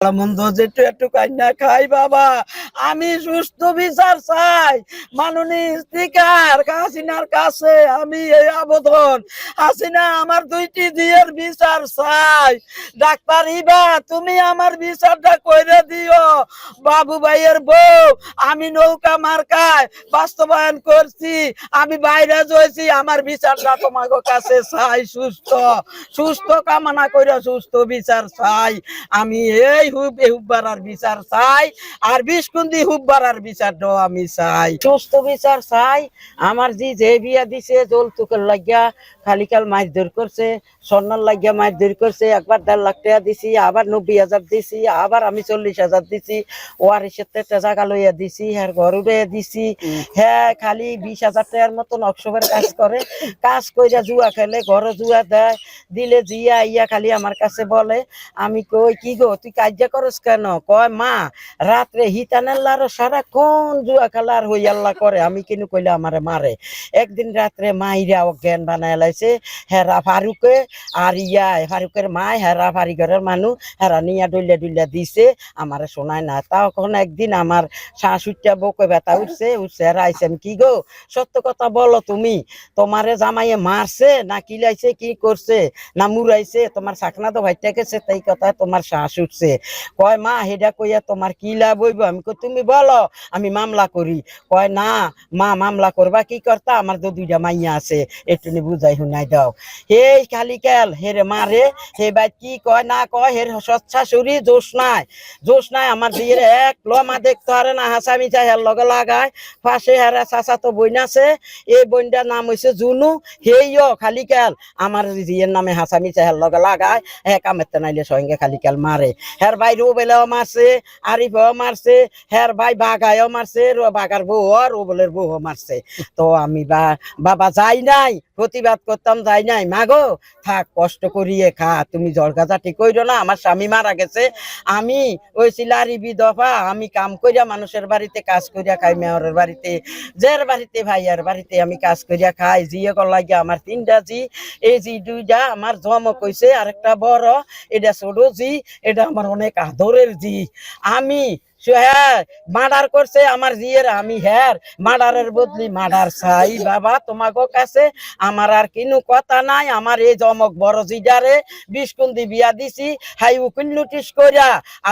মন্দ যেটু একটু কান্না খাই বাবা। আমি সুস্থ বিচার চাই। মাননীয় স্পিকার, হাসিনার কাছে আমি এই আবেদন। হাসিনা, আমার দুইটি দিয়ের বিচার চাই। ডাক্তার ইবা, তুমি আমার বিচারটা কইরে দিও। বাবু ভাইয়ের বউ, আমি নৌকা মার্কায় বাস্তবায়ন করছি। আমি বাইরে যাইছি, আমার বিচারটা তোমাকে কাছে চাই সুস্থ। সুস্থ কামনা করে সুস্থ বিচার চাই। আমি এই হুব, এই হুব্বারার বিচার চাই। আর আমি বিয়া দিছে লাগিয়া খালি কাল দিছি, আবার নব্বই হাজার দিছি, আবার আমি চল্লিশ হাজার দিছি দিছি হ্যাঁ ঘর দিছি। হ্যাঁ খালি বিশ হাজার টাকার মতো কাজ করে, কাজ কইরা জুয়া খেলে, ঘরে জুয়া দেয়, দিলে জিয়া ইয়া খালি আমার কাছে বলে, আমি কই, কি গো, তুই কাজ্যা করস কেন? কয়, মা, রাত্রে হিতানাল্লার সারাক্ষণ জুয়া খেলার হই আল্লাহ করে, আমি কিনু কইলে আমারে মারে? একদিন রাত্রে মাইরা অজ্ঞান বানায় লাইছে, হেরা ফারুকে আর ইয়া ফারুকের মায় হেরা ফারিঘরের মানুষ হেরা নিয়া ডুলিয়া ডুলিয়া দিছে, আমারে শোনায় না। তখন একদিন আমার শাশুড়টা বকে ব্যথা উঠছে উঠছে, হেরা আইসেন কি গো, সত্য কথা বলো তুমি, তোমারে জামাইয়ে মারছে না কিলাইছে কি করছে, না মুরাইছে তোমার শাকনা তো ভাইটা গেছে তাই কথা তোমার শ্বাস উঠছে কয়, মা, হেডা কইয়া তোমার কি লাভ হইব? আমি তুমি বলো, আমি মামলা করি। কয়, না, মা মামলা করবা, কি করতা? আমার তো দুইটা মাইয়া আছে। একটু বুঝাই শুনাই দাও। এই খালি কেল হেরে মারে হে ভাই কি কয়, না কয় হের সচ্ছা শরী জোশ নাই। জোশ নাই, আমার দিয়ে এক লমা দেখতে হারে না হাসামি চাই হের লগে লাগায়। পাশে হেরা চাচা তো বইন আছে। এই বইনটার নাম হইছে জুনু। হেইও খালি কেল আমার জিয়ের নামে হাসামি চাই হের লগে লাগায়। হে কামেতে নাইলে সঙ্গে খালি কেল মারে। হের ভাই রুবেলাও মারছে, আরিফও মারছে। হের ভাই বাগায়ও মারছে, রো- বাগার বউ রুবেলের বউ মারছে। তো আমি বা, বাবা যাই নাই, প্রতিবাদ করতাম যাই নাই। মাগো, থাক, কষ্ট করিয়ে খা, তুমি জলগাজাটি কইরো না, আমার স্বামী মারা গেছে। আমি ওই সিলারি বিধবা, আমি কাম কইরা মানুষের বাড়িতে কাজ করিয়া খাই, মেয়রের বাড়িতে, জের বাড়িতে, ভাইয়ার বাড়িতে আমি কাজ করিয়া খাই। জিয়ে কর লাগে আমার তিনটা জি, এই জি দুইটা আমার জমক কইছে আরেকটা বড়, এটা ছোট জি, এটা আমার অনেক আদরের জি। আমি হ্যাঁ মার্ডার করছে আমার জিয়ের আমি হ্যাঁ মার্ডারের বদলি মার্ডার চাই বাবা তোমাকে কাছে। আমার আর কিনু কথা নাই, আমার এই জমক বড় জিডারে। বিষ্কুন্দি বিয়া দিছি, হাই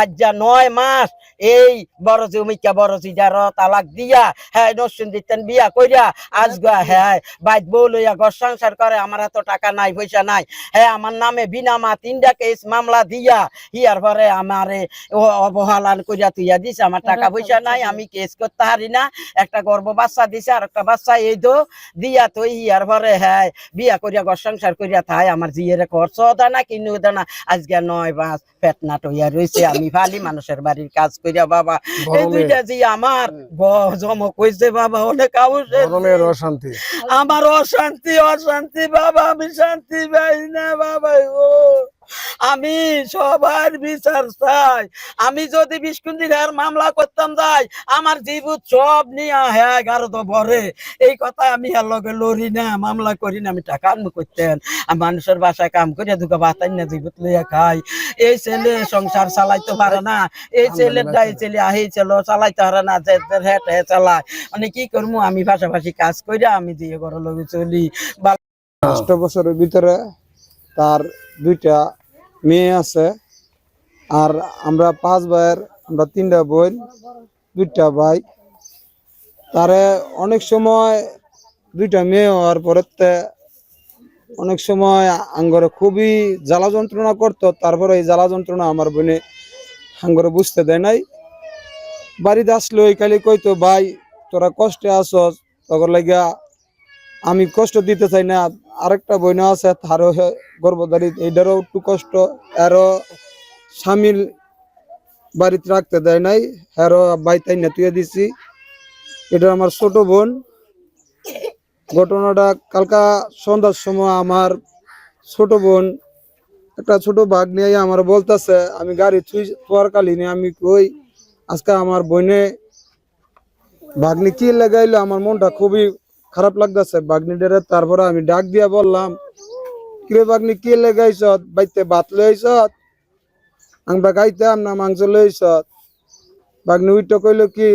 আজ যা নয় মাস, এই বড় জমিকা বড় জিডার তালাক দিয়া হ্যাঁ নসুন দিতেন বিয়া কইরা। আজ গা হ্যাঁ বাইক বউ লইয়া ঘর সংসার করে, আমার এত টাকা নাই, পয়সা নাই। হ্যাঁ আমার নামে বিনামা তিনটা কেস মামলা দিয়া, হিয়ার পরে আমারে অবহেলান করিয়া তুইয়া দিছে আমার টাকা পয়সা নাই আমি কেস করতে পারি না। একটা গর্ব বাচ্চা দিছে আর একটা বাচ্চা এই দো দিয়া তো ইয়ার পরে হ্যাঁ বিয়া করিয়া ঘর সংসার করিয়া থাই আমার জিয়ের খরচ দেয় না কিনু দা না আজকে নয় মাস পেটনা টইয়া রয়েছে আমি ফালি মানুষের বাড়ির কাজ করিয়া বাবা এই দুইটা জি আমার জমক হয়েছে বাবা অনেক অশান্তি। আমার অশান্তি অশান্তি বাবা আমি শান্তি পাই না বাবা ও আমি সবার বিচার চাই। আমি যদি বিষ্কুন্দি ঘর মামলা করতাম যাই আমার জীবত সব নিয়ে হ্যাঁ গারো তো ভরে এই কথা আমি আর লগে লড়ি না মামলা করি না আমি টাকা আনব করতেন। মানুষের বাসায় কাম করিয়া দুটো বাতাই না জীবত লইয়া খাই। এই ছেলে সংসার চালাইতে পারে না। এই ছেলেটা এই ছেলে আহি ছেলে চালাইতে পারে না যে হেট হে চালায়। মানে কি করব আমি পাশাপাশি কাজ করে আমি দিয়ে ঘর লগে চলি। বা বছরের ভিতরে তার দুইটা মেয়ে আছে। আর আমরা পাঁচ ভাইয়ের আমরা তিনটা বোন দুইটা ভাই। তারে অনেক সময় দুইটা মেয়ে হওয়ার পরেতে অনেক সময় আঙ্গরে খুবই জ্বালা যন্ত্রণা করতো, তারপরে এই জ্বালা যন্ত্রণা আমার বোনে আঙ্গরে বুঝতে দেয় নাই। বাড়িতে আসলো ওই খালি কইতো, ভাই, তোরা কষ্টে আসস তখন লাগিয়া আমি কষ্ট দিতে চাই না, আরেকটা বইনা আছে, তারও গর্ভধারী, এইটারও একটু কষ্ট আরও স্বামীর বাড়িতে রাখতে দেয় নাই আরও বাই তাই না তুই দিছি। এটা আমার ছোট বোন ঘটনাটা কালকা সন্ধ্যার সময় আমার ছোট বোন, একটা ছোট বাঘ নিয়ে আমার বলতেছে, আমি গাড়ি থুই কালীনে আমি কই? আজকে আমার বোনে বাঘনি কি লাগাইলো? আমার মনটা খুবই খারাপ লাগতেছে। বাগনিটারে তারপরে আমি ডাক দিয়া বললাম, কিরে বাগনি কি লাগাইছ বাইতে ভাত লইছ আমরা গাইতাম না মাংস লইছ বাগনি উইটা কইল কি,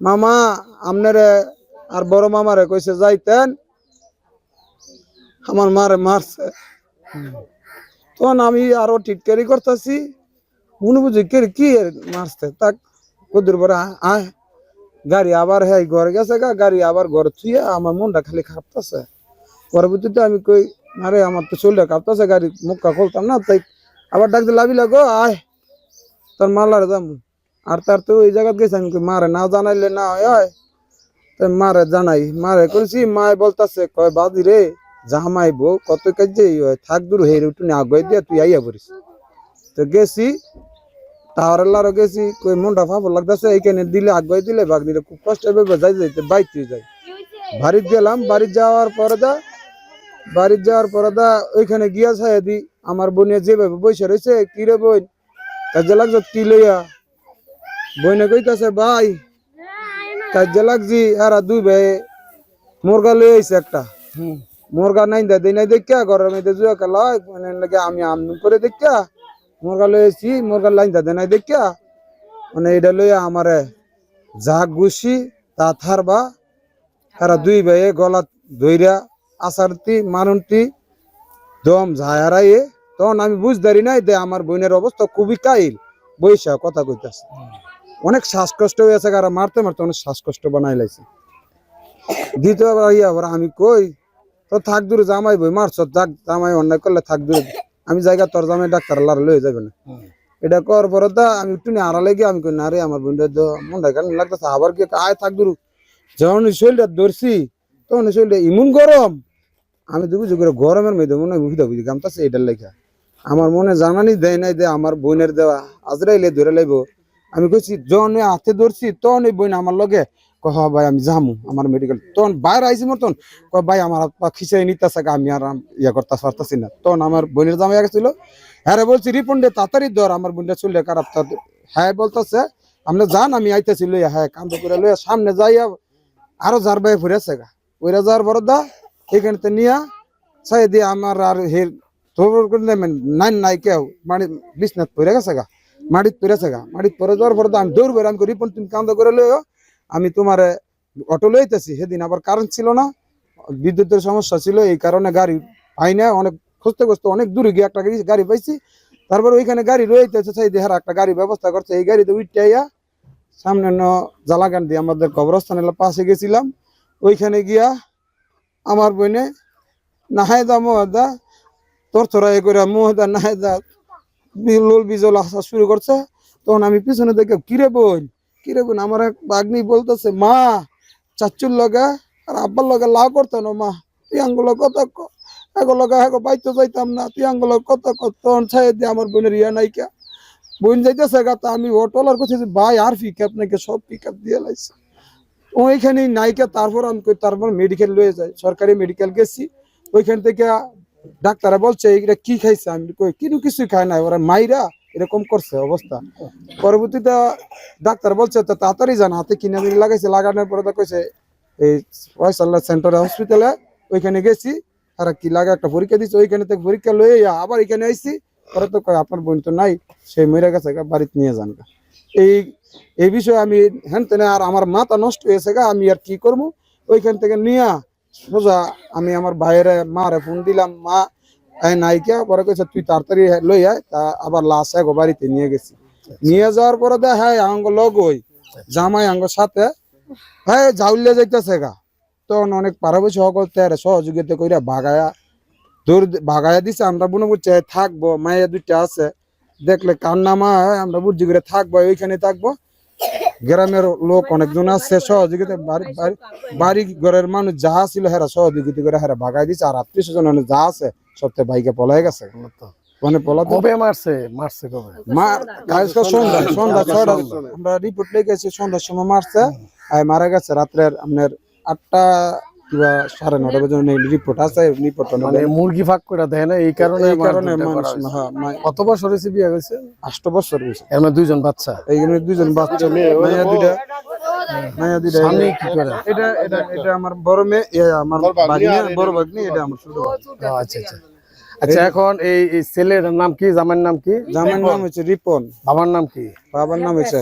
মামা আপনারে আর বড় মামারে কইছে, যাইতেন, আমার মারে মারছে। তখন আমি আরও টিটকারি করতেছি, মনে বুঝি কে মারছে? তাক কদুর পরে আয়, গাড়ি আবার হ্যাঁ ঘরে গেছে গা, গাড়ি আবার ঘরে থুয়ে আমার মনটা খালি খাপতেছে পরবর্তীতে আমি কই, আরে, আমার তো চললে কাঁপতেছে গাড়ি মুখটা খুলতাম না, তাই আবার ডাক দিয়ে লাভি লাগো আয়, তোর মালারে যাম। আর তার তো ওই জায়গা গেছে, আমি মারে না জানাইলে না হয় তাই মারে জানাই, মারে কইছি, মায় বলতাছে, কয়, বাদি রে জামাই বউ কত কাজে থাক দূর হয়ে উঠুনি, আগুয়াই দিয়া তুই আইয়া পড়িস। তো গেছি লারো গেছি, কই মনটা ফাফর লাগতেছে, এইখানে দিলে, আগুয়াই দিলে বাগনিরে খুব কষ্ট হবে যাই, যাইতে, বাইতে যাই। বাড়িতে গেলাম বাড়ি যাওয়ার পরে দা বাড়ি যাওয়ার পরে দা, ওইখানে গিয়া ছায়া দি, আমার বোনে যেভাবে বসে রয়েছে কি রে বোন? কাজে লাগছে কি লইয়া? বইনে কইতাছে, ভাই কাজে লাগছি এরা দুই ভাই মুরগা লই আইছে একটা। মুরগা নাই দে নাই দেখা ঘরের মধ্যে জুয়া খেলা মানে লাগে আমি আমন করে দেখা মুরগা লই আইছি মুরগা লাইন দে নাই দেখা মানে এটা লইয়া আমারে যা গুছি তা থারবা এরা দুই ভাইয়ে গলা ধইরা আসারতি মানুনটি দম ঝায়ারাইয়ে তখন আমি বুঝদারি নাই যে আমার বোনের অবস্থা খুবই কাইল বৈশা কথা কইতাছে। অনেক শ্বাসকষ্ট হয়েছে আর মারতে মারতে অনেক শ্বাসকষ্ট বানাই লাইছে। দ্বিতীয়বার ইয়া আবার আমি কই তো থাক দূরে জামাই বই মারছ থাক জামাই অন্যায় করলে থাক দূরে। আমি জায়গা তোর জামাই ডাক্তার লার লয়ে যাবে না। এটা কর পরে দা আমি একটু আড়ালে গিয়ে আমি কই না রে আমার বোনটা তো মনটা কেন লাগতেছে আবার কি আয় থাক দূর। যখন শরীরটা ধরছি তখন শরীরটা ইমন গরম। আমি তো বুঝি করে গরমের মধ্যে মনে হয় বুঝতে বুঝি গামতাছে এটার লেখা। আমার মনে জানানি দেয় নাই দে আমার বোনের দেওয়া আজরাইলে ধরে লাইব। আমি কইছি ওই হাতে ধরছি তখন এই বোন আমার লগে "হ ভাই আমি যামু আমার মেডিকেল তখন বাইরে আইসি মতন কয় ভাই আমার হাত পা খিচাই নিতেছে আমি আর ইয়া করতে পারতাছি না তখন আমার বোনের জামাই গেছিল হ্যাঁ বলছি রিপন্ডে তাড়াতাড়ি ধর আমার বোনটা চলে খারাপ তার হ্যাঁ বলতেছে আপনি যান আমি আইতেছি লইয়া হ্যাঁ কান্দ করে লইয়া সামনে যাইয়া আরও যার ভাই ফুরেছে গা ওইরা যাওয়ার পর দা এখানে নিয়া চাই দিয়ে আমার আর হে তোর নাই নাই কেউ মাটি বিছনাথ পড়ে গেছে গা মাটিত পড়েছে গা মাটিত পরে যাওয়ার পর দা আমি দৌড় বের আমি রিপন তুমি কান্দ করে লইও। আমি তোমার অটো লইতেছি, সেদিন আবার কারেন্ট ছিল না, বিদ্যুতের সমস্যা ছিল, এই কারণে গাড়ি পাই না, অনেক খুঁজতে খুঁজতে অনেক দূরে গিয়ে একটা গাড়ি- পাইছি। তারপর ওইখানে গাড়ি রয়েছে চাই দেহার একটা গাড়ি ব্যবস্থা করছে, এই গাড়িতে উঠতে আইয়া সামনে ন জালাগান দিয়ে আমাদের কবরস্থানের পাশে গেছিলাম। ওইখানে গিয়া আমার বোনে নাহায়দা মোহাদা তোর তোরা এ করে মোহাদা নাহায়দা বিলুল বিজল আসা শুরু করছে, তখন আমি পিছনে দেখে, কিরে বোন? কিরে বোন? আমার এক বাগনি বলতেছে, মা, চাচুর লগে আর আব্বার লগে লাভ করতো না, মা? তুই আঙ্গুলো কত এগুলো হ্যাঁ বাইতে যাইতাম না, তুই আঙ্গুলো কত তখন ছাই দিয়ে আমার বোনের ইয়া নাইকা, বোন যাইতেছে গা, তা আমি অটোলার করছি ভাই, আর পিক আপ নাকি সব পিক আপ দিয়ে লাইছে। ওইখানে নাইকা, তারপর আমি তারপর মেডিকেল লয়ে যাই, সরকারি মেডিকেল গেছি, ওইখান থেকে ডাক্তাররা বলছে এটা কি খাইছে? আমি কই, কিনু কিছু খায় না ওরা মাইরা এরকম করছে অবস্থা। পরবর্তীতে ডাক্তার বলছে, তো তাড়াতাড়ি যান, হাতে কিনে দিন লাগাইছে, লাগানোর পরে তো কইছে এই ফয়সাল্লাহ সেন্টারে, হসপিটালে, ওইখানে গেছি আর কি লাগা একটা পরীক্ষা দিচ্ছে ওইখানে থেকে পরীক্ষা লয়ে আবার এখানে আইছি। পরে তো কয়, আপনার বোন তো নাই সেই মরে গেছে বাড়িতে নিয়ে যান। এই এই বিষয়ে আমি হ্যান তেনে আর আমার মাথা নষ্ট হয়েছে গা, আমি আর কি করব? ওইখান থেকে নিয়া সোজা আমি আমার ভাইয়ের, মারে ফোন দিলাম, মা, এই নাইকা পরে কইছে, তুই তাড়াতাড়ি লই আয়। তা আবার লাশ এক বাড়িতে নিয়ে গেছি। নিয়ে যাওয়ার পরে দেখ হ্যাঁ আঙ্গ লগ ওই, জামাই আঙ্গ সাথে। হ্যাঁ ঝাউলে যাইতেছে গা। তখন অনেক পারাবসি সকলতে সহযোগিতা কইরা ভাগায়া দূর ভাগায়া দিছে, আমরা করছি এই থাকব মায়ের দুইটা আছে, দেখলে কান্না মা আমরা বুঝি করে থাকব, ওইখানে থাকব। গ্রামের লোক অনেকজন আছে সহযোগিতা বাড়ি ঘরের মানুষ যা ছিল হেরা সহযোগিতা করে হেরা ভাগাই দিচ্ছে আর আত্মীয় স্বজন যা আছে সত্যি বাইকে পলাই গেছে। মানে কবে মারছে? মারছে কবে? মা আজকে সন্ধ্যা সন্ধ্যা ছয়টা আমরা রিপোর্ট লেগেছি সন্ধ্যার সময় মারছে। আর মারা গেছে রাত্রের আপনার আটটা কিংবা সাড়ে নটা রিপোর্ট আছে রিপোর্ট মানে মুরগি ফাঁক করে দেয় না এই কারণে এই কারণে মানুষ। হ্যাঁ, মা- কত বছর হয়েছে বিয়ে হয়েছে? আষ্ট বছর হয়েছে। এর মধ্যে দুইজন বাচ্চা? এইখানে দুজন বাচ্চা মেয়ে মাইয়া দুইটা মাইয়া দুইটা স্বামী কি করে? এটা এটা এটা আমার বড় মেয়ে আমার ভাগ্নি বড় ভাগ্নি এটা আমার ছোট আচ্ছা আচ্ছা। আচ্ছা এখন এই ছেলের নাম কি জামাইয়ের নাম কি? জামাইয়ের নাম হচ্ছে রিপন। বাবার নাম কি? বাবার নাম হচ্ছে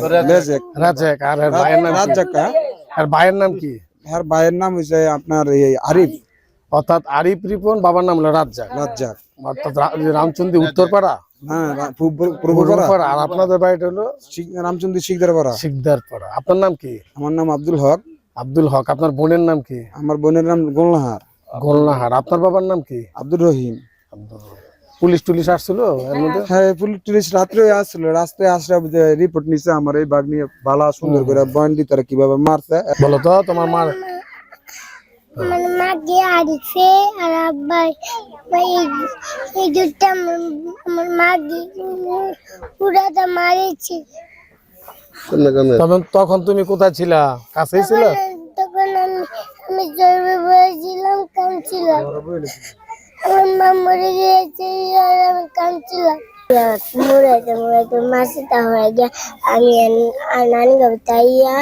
রাজেক। আর এর ভাইয়ের নাম কি? আর ভাইয়ের নাম কি? আর ভাইয়ের নাম হচ্ছে আপনার এই আরিফ। অর্থাৎ আরিফ রিপন বাবার নাম হলো রাজ্জাক। রাজ্জাক। অর্থাৎ রামচন্দ্রী উত্তরপাড়া? হ্যাঁ পূর্বপাড়া। আর আপনাদের বাড়িটা হলো? রামচন্দ্র শিকদার পাড়া শিকদার পাড়া আপনার নাম কি? আমার নাম আব্দুল হক। আব্দুল হক। আপনার বোনের নাম কি? আমার বোনের নাম গোলনাহার। গোলনাহার। আপনার বাবার নাম কি? আব্দুর রহিম। আব্দুল রহিম। পুলিশ টুলিশ আসছিল এর মধ্যে? হ্যাঁ পুলিশ টুলিশ রাত্রে আসছিল। রাস্তায় আসলে রিপোর্ট নিছে আমার এই বাঘ নিয়ে বালা সুন্দর করে বয়ান তারা কীভাবে মারছে। বলো তো তোমার মার আমার মাকে আরিফে আর আব্বাই এই এই দুটা আমার মাকে পুরাটা মারেছে। তখন তখন তুমি কোথায় ছিলা? কাছেই ছিল? তখন আমি আমি জন্মে বলেছিলাম কাঁদছিলাম। আমার মা মরে গিয়েছে আর আমি কাঁদছিলাম। মরাইতে মরাইতে মাসিটা হয়ে গিয়া আমি আর নানি গাবি তাইয়া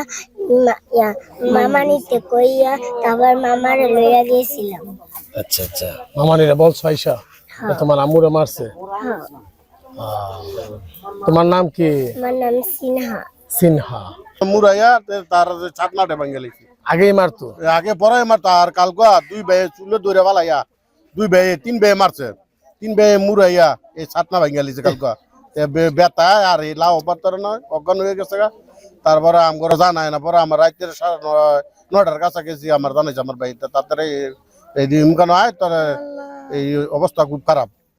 ইয়া, মামা নিতে কইয়া তারপর মামারে লইয়া গেছিলাম আচ্ছা আচ্ছা। মামানিরা বল ছয়শা তোমার আম্মুরা মারছে? হ্যাঁ। তোমার নাম কি? আমার নাম সিনহা। সিনহা। মুরাইয়া তার ছাতনাটে আগেই মারতো? আগে পরে মার তার কালকা দুই বেয়ে চুলে দৌড়ে বালাইয়া দুই বেয়ে, তিন বেয়ে মারছে। তিন বেয়ে মুরাইয়া এই ছাতনা ভাঙ্গে লিছে কালকা। বেতা আর এই লাউ পাত্তর নয় অজ্ঞান হয়ে গেছে গা। তারপরে আমার জানাই না, পরে আমার রাত্রে সাড়ে নয়- নয়টার কাছাকাছি আমার জানাইছে আমার ভাই তাড়াতাড়ি এই দিন কেন হয় তার এই অবস্থা খুব খারাপ।